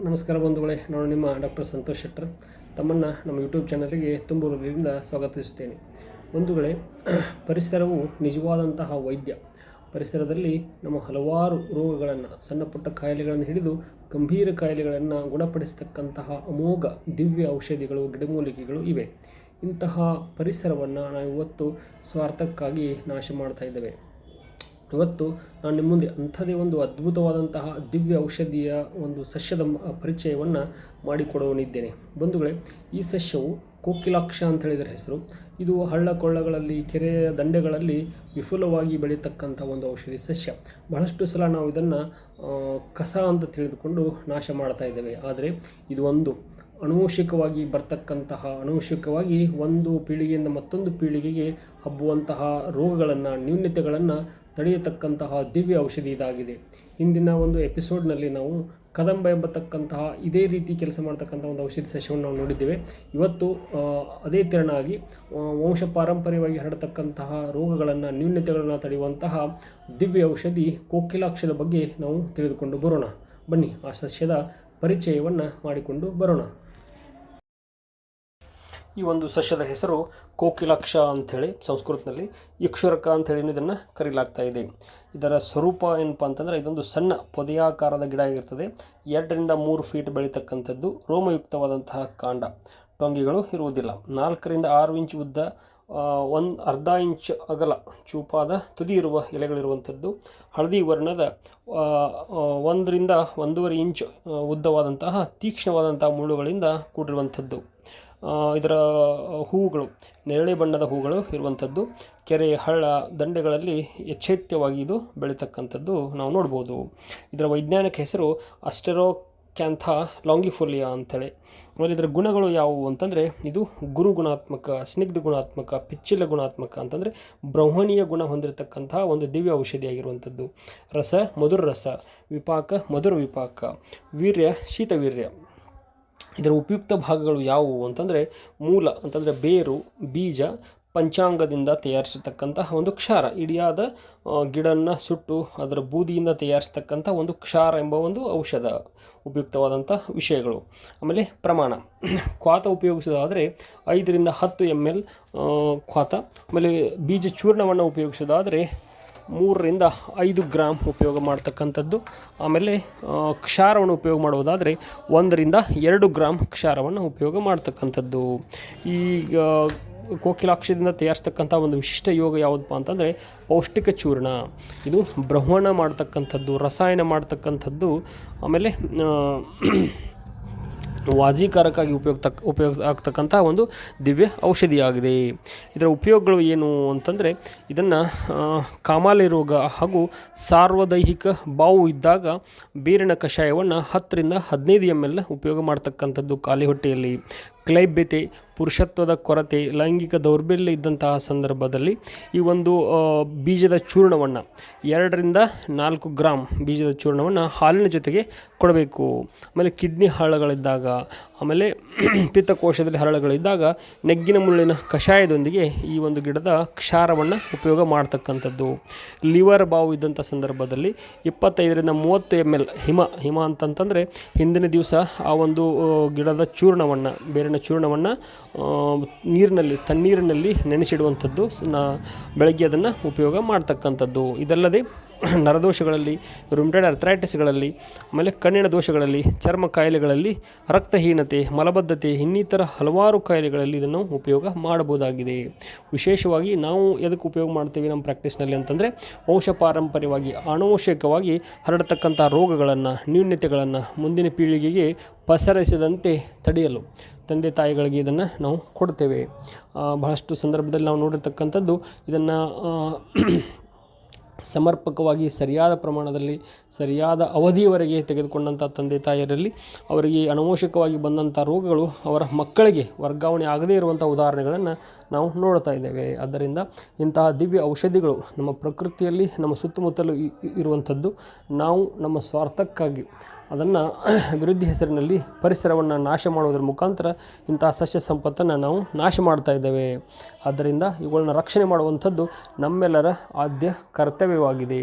ನಮಸ್ಕಾರ ಬಂಧುಗಳೇ, ನಾನು ನಿಮ್ಮ ಡಾಕ್ಟರ್ ಸಂತೋಷ್ ಶೆಟ್ಟರ್. ತಮ್ಮನ್ನು ನಮ್ಮ ಯೂಟ್ಯೂಬ್ ಚಾನಲ್ಗೆ ತುಂಬ ಹೃದಯದಿಂದ ಸ್ವಾಗತಿಸುತ್ತೇನೆ. ಬಂಧುಗಳೇ, ಪರಿಸರವು ನಿಜವಾದಂತಹ ವೈದ್ಯ. ಪರಿಸರದಲ್ಲಿ ನಮ್ಮ ಹಲವಾರು ರೋಗಗಳನ್ನು, ಸಣ್ಣ ಪುಟ್ಟ ಕಾಯಿಲೆಗಳನ್ನು ಹಿಡಿದು ಗಂಭೀರ ಕಾಯಿಲೆಗಳನ್ನು ಗುಣಪಡಿಸತಕ್ಕಂತಹ ಅಮೋಘ ದಿವ್ಯ ಔಷಧಿಗಳು, ಗಿಡಮೂಲಿಕೆಗಳು ಇವೆ. ಇಂತಹ ಪರಿಸರವನ್ನು ನಾವು ಇವತ್ತು ಸ್ವಾರ್ಥಕ್ಕಾಗಿ ನಾಶ ಮಾಡ್ತಾ ಇದ್ದೇವೆ. ಇವತ್ತು ನಾನು ನಿಮ್ಮ ಮುಂದೆ ಅಂಥದೇ ಒಂದು ಅದ್ಭುತವಾದಂತಹ ದಿವ್ಯ ಔಷಧಿಯ ಒಂದು ಸಸ್ಯದ ಪರಿಚಯವನ್ನು ಮಾಡಿಕೊಡುವನಿದ್ದೇನೆ ಬಂಧುಗಳೇ, ಈ ಸಸ್ಯವು ಕೋಕಿಲಾಕ್ಷ ಅಂತ ಹೇಳಿದರೆ ಹೆಸರು. ಇದು ಹಳ್ಳ ಕೊಳ್ಳಗಳಲ್ಲಿ ಕೆರೆಯ ದಂಡೆಗಳಲ್ಲಿ ವಿಫುಲವಾಗಿ ಬೆಳೀತಕ್ಕಂಥ ಒಂದು ಔಷಧಿ ಸಸ್ಯ. ಬಹಳಷ್ಟು ಸಲ ನಾವು ಇದನ್ನು ಕಸ ಅಂತ ತಿಳಿದುಕೊಂಡು ನಾಶ ಮಾಡ್ತಾ ಇದ್ದೇವೆ. ಆದರೆ ಇದು ಒಂದು ಅನುವಂಶಿಕವಾಗಿ ಬರ್ತಕ್ಕಂತಹ, ಅನುವಂಶಿಕವಾಗಿ ಒಂದು ಪೀಳಿಗೆಯಿಂದ ಮತ್ತೊಂದು ಪೀಳಿಗೆಗೆ ಹಬ್ಬುವಂತಹ ರೋಗಗಳನ್ನು ನ್ಯೂನ್ಯತೆಗಳನ್ನು ತಡೆಯತಕ್ಕಂತಹ ದಿವ್ಯ ಔಷಧಿ ಇದಾಗಿದೆ. ಇಂದಿನ ಒಂದು ಎಪಿಸೋಡ್ನಲ್ಲಿ ನಾವು ಕದಂಬ ಎಂಬತಕ್ಕಂತಹ ಇದೇ ರೀತಿ ಕೆಲಸ ಮಾಡ್ತಕ್ಕಂಥ ಒಂದು ಔಷಧಿ ಸಸ್ಯವನ್ನು ನಾವು ನೋಡಿದ್ದೇವೆ. ಇವತ್ತು ಅದೇ ತೆರನಾಗಿ ವಂಶ ಪಾರಂಪರ್ಯವಾಗಿ ಹರಡತಕ್ಕಂತಹ ರೋಗಗಳನ್ನು ನ್ಯೂನ್ಯತೆಗಳನ್ನು ತಡೆಯುವಂತಹ ದಿವ್ಯ ಔಷಧಿ ಕೋಕಿಲಾಕ್ಷದ ಬಗ್ಗೆ ನಾವು ತಿಳಿದುಕೊಂಡು ಬರೋಣ. ಬನ್ನಿ, ಆ ಸಸ್ಯದ ಪರಿಚಯವನ್ನು ಮಾಡಿಕೊಂಡು ಬರೋಣ. ಈ ಒಂದು ಸಸ್ಯದ ಹೆಸರು ಕೋಕಿಲಾಕ್ಷ ಅಂಥೇಳಿ ಸಂಸ್ಕೃತದಲ್ಲಿ ಇಕ್ಷುರಕ ಅಂಥೇಳಿ ಇದನ್ನು ಕರೀಲಾಗ್ತಾ ಇದೆ. ಇದರ ಸ್ವರೂಪ ಏನಪ್ಪ ಅಂತಂದರೆ ಇದೊಂದು ಸಣ್ಣ ಪೊದೆಯಾಕಾರದ ಗಿಡ ಆಗಿರ್ತದೆ. ಎರಡರಿಂದ ಮೂರು ಫೀಟ್ ಬೆಳೀತಕ್ಕಂಥದ್ದು ರೋಮಯುಕ್ತವಾದಂತಹ ಕಾಂಡ. ಟೊಂಗಿಗಳು ಇರುವುದಿಲ್ಲ. ನಾಲ್ಕರಿಂದ ಆರು ಇಂಚ್ ಉದ್ದ ಒಂದು ಅರ್ಧ ಇಂಚ್ ಅಗಲ ಚೂಪಾದ ತುದಿ ಇರುವ ಎಲೆಗಳಿರುವಂಥದ್ದು. ಹಳದಿ ವರ್ಣದ ಒಂದರಿಂದ ಒಂದೂವರೆ ಇಂಚ್ ಉದ್ದವಾದಂತಹ ತೀಕ್ಷ್ಣವಾದಂತಹ ಮುಳ್ಳುಗಳಿಂದ ಕೂಡಿರುವಂಥದ್ದು. ಇದರ ಹೂವುಗಳು ನೇರಳೆ ಬಣ್ಣದ ಹೂಗಳು ಇರುವಂಥದ್ದು. ಕೆರೆ, ಹಳ್ಳ, ದಂಡೆಗಳಲ್ಲಿ ಯಥೇಚ್ಛವಾಗಿ ಇದು ಬೆಳೀತಕ್ಕಂಥದ್ದು ನಾವು ನೋಡ್ಬೋದು. ಇದರ ವೈಜ್ಞಾನಿಕ ಹೆಸರು ಅಸ್ಟೆರೋ ಕ್ಯಾಂಥ ಲಾಂಗಿಫೋಲಿಯಾ ಅಂಥೇಳಿ. ಆಮೇಲೆ ಇದರ ಗುಣಗಳು ಯಾವುವು ಅಂತಂದರೆ, ಇದು ಗುರು ಗುಣಾತ್ಮಕ, ಸ್ನಿಗ್ಧ ಗುಣಾತ್ಮಕ, ಪಿಚ್ಚಿಲ ಗುಣಾತ್ಮಕ ಅಂತಂದರೆ ಬ್ರಹ್ಮಣೀಯ ಗುಣ ಹೊಂದಿರತಕ್ಕಂತಹ ಒಂದು ದಿವ್ಯ ಔಷಧಿಯಾಗಿರುವಂಥದ್ದು ರಸ, ಮಧುರ ರಸ, ವಿಪಾಕ, ಮಧುರ ವಿಪಾಕ, ವೀರ್ಯ ಶೀತವೀರ್ಯ ಇದರ ಉಪಯುಕ್ತ ಭಾಗಗಳು ಯಾವುವು ಅಂತಂದರೆ ಮೂಲ, ಅಂತಂದರೆ ಬೇರು, ಬೀಜ, ಪಂಚಾಂಗದಿಂದ ತಯಾರಿಸತಕ್ಕಂತಹ ಒಂದು ಕ್ಷಾರ, ಇಡಿಯಾದ ಗಿಡನ ಸುಟ್ಟು ಅದರ ಬೂದಿಯಿಂದ ತಯಾರಿಸ್ತಕ್ಕಂಥ ಒಂದು ಕ್ಷಾರ ಎಂಬ ಒಂದು ಔಷಧ ಉಪಯುಕ್ತವಾದಂಥ ವಿಷಯಗಳು. ಆಮೇಲೆ ಪ್ರಮಾಣ. ಕ್ವಾತ ಉಪಯೋಗಿಸೋದಾದರೆ ಐದರಿಂದ ಹತ್ತು ಎಂ ಎಲ್ ಕ್ವಾತ ಆಮೇಲೆ ಬೀಜ ಚೂರ್ಣವನ್ನು ಉಪಯೋಗಿಸೋದಾದರೆ ಮೂರರಿಂದ ಐದು ಗ್ರಾಮ್ ಉಪಯೋಗ ಮಾಡ್ತಕ್ಕಂಥದ್ದು. ಆಮೇಲೆ ಕ್ಷಾರವನ್ನು ಉಪಯೋಗ ಮಾಡುವುದಾದರೆ ಒಂದರಿಂದ ಎರಡು ಗ್ರಾಮ್ ಕ್ಷಾರವನ್ನು ಉಪಯೋಗ ಮಾಡ್ತಕ್ಕಂಥದ್ದು. ಈಗ ಕೋಕಿಲಾಕ್ಷದಿಂದ ತಯಾರಿಸ್ತಕ್ಕಂಥ ಒಂದು ವಿಶಿಷ್ಟ ಯೋಗ ಯಾವುದಪ್ಪ ಅಂತಂದರೆ ಪೌಷ್ಟಿಕ ಚೂರ್ಣ. ಇದು ಬ್ರಹ್ಮಣ ಮಾಡ್ತಕ್ಕಂಥದ್ದು, ರಸಾಯನ ಮಾಡ್ತಕ್ಕಂಥದ್ದು. ಆಮೇಲೆ ವಾಜೀಕಾರಕ್ಕಾಗಿ ತಕ್ಕ ಉಪಯೋಗ ಆಗ್ತಕ್ಕಂಥ ಒಂದು ದಿವ್ಯ ಔಷಧಿಯಾಗಿದೆ. ಇದರ ಉಪಯೋಗಗಳು ಏನು ಅಂತಂದರೆ, ಇದನ್ನು ಕಾಮಾಲೆ ರೋಗ ಹಾಗೂ ಸಾರ್ವದೈಹಿಕ ಬಾವು ಇದ್ದಾಗ ಬೇರಿನ ಕಷಾಯವನ್ನು ಹತ್ತರಿಂದ ಹದಿನೈದು ಎಂ ಎಲ್ ಉಪಯೋಗ ಮಾಡ್ತಕ್ಕಂಥದ್ದು ಖಾಲಿ ಹೊಟ್ಟೆಯಲ್ಲಿ ಕ್ಲೈಬ್ಯತೆ, ಪುರುಷತ್ವದ ಕೊರತೆ, ಲೈಂಗಿಕ ದೌರ್ಬಲ್ಯ ಇದ್ದಂತಹ ಸಂದರ್ಭದಲ್ಲಿ ಈ ಒಂದು ಬೀಜದ ಚೂರ್ಣವನ್ನು ಎರಡರಿಂದ ನಾಲ್ಕು ಗ್ರಾಮ್ ಬೀಜದ ಚೂರ್ಣವನ್ನು ಹಾಲಿನ ಜೊತೆಗೆ ಕೊಡಬೇಕು. ಆಮೇಲೆ ಕಿಡ್ನಿ ಹರಳುಗಳಿದ್ದಾಗ, ಆಮೇಲೆ ಪಿತ್ತಕೋಶದಲ್ಲಿ ಹರಳುಗಳಿದ್ದಾಗ ನೆಗ್ಗಿನ ಮುಳ್ಳಿನ ಕಷಾಯದೊಂದಿಗೆ ಈ ಒಂದು ಗಿಡದ ಕ್ಷಾರವನ್ನು ಉಪಯೋಗ ಮಾಡ್ತಕ್ಕಂಥದ್ದು. ಲಿವರ್ ಬಾವು ಇದ್ದಂಥ ಸಂದರ್ಭದಲ್ಲಿ ಇಪ್ಪತ್ತೈದರಿಂದ ಮೂವತ್ತು ಎಂ ಎಲ್ ಹಿಮ ಹಿಮ ಅಂತಂತಂದರೆ ಹಿಂದಿನ ದಿವಸ ಆ ಒಂದು ಗಿಡದ ಚೂರ್ಣವನ್ನು ಬೇರಿನ ಚೂರ್ಣವನ್ನು ನೀರಿನಲ್ಲಿ, ತಣ್ಣೀರಿನಲ್ಲಿ ನೆನೆಸಿಡುವಂಥದ್ದು, ನಾ, ಬೆಳಗ್ಗೆ ಅದನ್ನು ಉಪಯೋಗ ಮಾಡ್ತಕ್ಕಂಥದ್ದು. ಇದಲ್ಲದೆ ನರದೋಷಗಳಲ್ಲಿ ರುಮ್ಟೆಡ್ ಅರ್ಥ್ರೈಟಿಸ್ಗಳಲ್ಲಿ ಆಮೇಲೆ ಕಣ್ಣಿನ ದೋಷಗಳಲ್ಲಿ, ಚರ್ಮ ಕಾಯಿಲೆಗಳಲ್ಲಿ, ರಕ್ತಹೀನತೆ, ಮಲಬದ್ಧತೆ, ಇನ್ನಿತರ ಹಲವಾರು ಕಾಯಿಲೆಗಳಲ್ಲಿ ಇದನ್ನು ಉಪಯೋಗ ಮಾಡಬಹುದಾಗಿದೆ. ವಿಶೇಷವಾಗಿ ನಾವು ಎದಕ್ಕೆ ಉಪಯೋಗ ಮಾಡ್ತೀವಿ ನಮ್ಮ ಪ್ರಾಕ್ಟೀಸ್ನಲ್ಲಿ ಅಂತಂದರೆ ವಂಶ ಪಾರಂಪರ್ಯವಾಗಿ, ಅನವಶ್ಯಕವಾಗಿ ಹರಡತಕ್ಕಂಥ ರೋಗಗಳನ್ನು ನ್ಯೂನ್ಯತೆಗಳನ್ನು ಮುಂದಿನ ಪೀಳಿಗೆಗೆ ಪಸರಿಸದಂತೆ ತಡೆಯಲು. ತಂದೆ ತಾಯಿಗಳಿಗೆ ಇದನ್ನು ನಾವು ಕೊಡ್ತೇವೆ. ಬಹಳಷ್ಟು ಸಂದರ್ಭದಲ್ಲಿ ನಾವು ನೋಡಿರ್ತಕ್ಕಂಥದ್ದು ಇದನ್ನು ಸಮರ್ಪಕವಾಗಿ ಸರಿಯಾದ ಪ್ರಮಾಣದಲ್ಲಿ, ಸರಿಯಾದ ಅವಧಿಯವರೆಗೆ ತೆಗೆದುಕೊಂಡಂಥ ತಂದೆ ತಾಯಿಯರಲ್ಲಿ ಅವರಿಗೆ ಅನವಶ್ಯಕವಾಗಿ ಬಂದಂಥ ರೋಗಗಳು ಅವರ ಮಕ್ಕಳಿಗೆ ವರ್ಗಾವಣೆ ಆಗದೇ ಇರುವಂಥ ಉದಾಹರಣೆಗಳನ್ನು ನಾವು ನೋಡ್ತಾ ಇದ್ದೇವೆ. ಆದ್ದರಿಂದ ಇಂತಹ ದಿವ್ಯ ಔಷಧಿಗಳು ನಮ್ಮ ಪ್ರಕೃತಿಯಲ್ಲಿ, ನಮ್ಮ ಸುತ್ತಮುತ್ತಲು ಇರುವಂಥದ್ದು ನಾವು ನಮ್ಮ ಸ್ವಾರ್ಥಕ್ಕಾಗಿ ಅದನ್ನು ಅಭಿವೃದ್ಧಿ ಹೆಸರಿನಲ್ಲಿ ಪರಿಸರವನ್ನು ನಾಶ ಮಾಡುವುದರ ಮುಖಾಂತರ ಇಂತಹ ಸಸ್ಯ ಸಂಪತ್ತನ್ನು ನಾವು ನಾಶ ಮಾಡ್ತಾ ಇದ್ದೇವೆ. ಆದ್ದರಿಂದ ಇವುಗಳನ್ನ ರಕ್ಷಣೆ ಮಾಡುವಂಥದ್ದು ನಮ್ಮೆಲ್ಲರ ಆದ್ಯ ಕರ್ತವ್ಯವಾಗಿದೆ